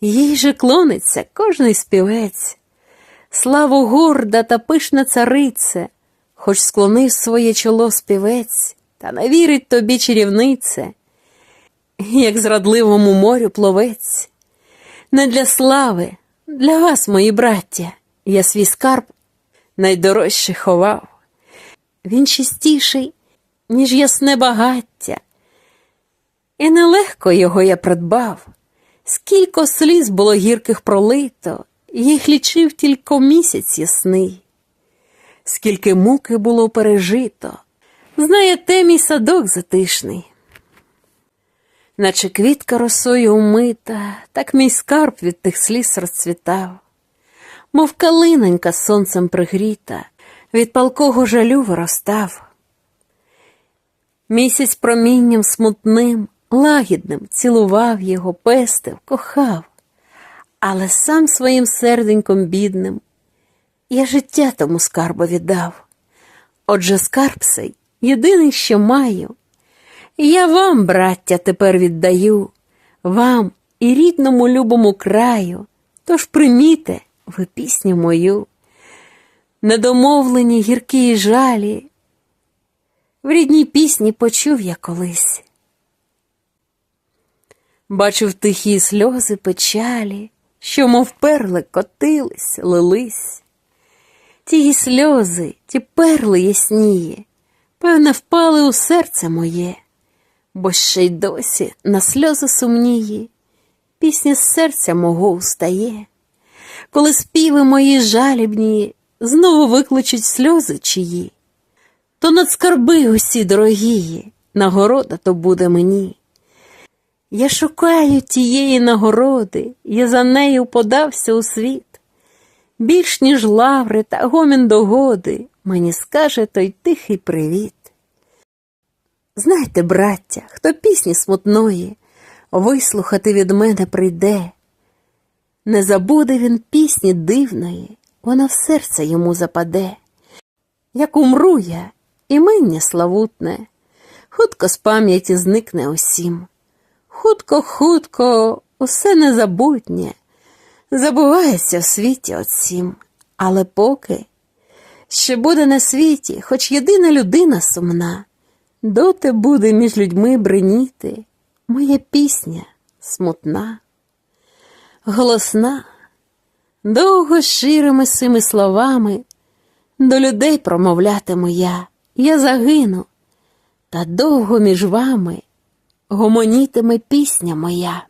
Їй же клониться кожний співець. Славу горда та пишна царице, хоч склонив своє чоло співець, та не вірить тобі чарівнице, як зрадливому морю пловець. Не для слави, для вас, мої браття, я свій скарб найдорожче ховав. Він чистіший, ніж ясне багаття, і нелегко його я придбав. Скілько сліз було гірких пролито, їх лічив тільки місяць ясний. Скільки муки було пережито, знає те садок затишний. Наче квітка росою умита, так мій скарб від тих сліз розцвітав, мов калиненька сонцем пригріта, від палкого жалю виростав. Місяць промінням смутним, лагідним цілував його, пестив, кохав, але сам своїм серденьком бідним я життя тому скарбу віддав. Отже, скарб сей єдиний, що маю. Я вам, браття, тепер віддаю, вам і рідному любому краю, тож приміте ви пісню мою, недомовлені гіркі жалі. В рідній пісні почув я колись. Бачив тихі сльози печалі, що, мов перли, котились, лились. Ті сльози, ті перли ясніє, певне, впали у серце моє, бо ще й досі на сльози сумніє, пісня з серця мого устає, коли співи мої жалібні знову викличуть сльози чиї, то над скарби усі дорогії, нагорода то буде мені. Я шукаю тієї нагороди, я за нею подався у світ. Більш ніж лаври та гомін догоди, мені скаже той тихий привіт. Знайте, браття, хто пісні смутної, вислухати від мене прийде. Не забуде він пісні дивної, вона в серце йому западе. Як умру я, імення славутне, хутко з пам'яті зникне усім. Хутко, хутко, усе незабутнє, забувається в світі отсім, але поки ще буде на світі, хоч єдина людина сумна, доти буде між людьми бреніти моя пісня смутна, голосна, довго ширими сими словами до людей промовлятиму я, я загину, та довго між вами гомонітиме пісня моя.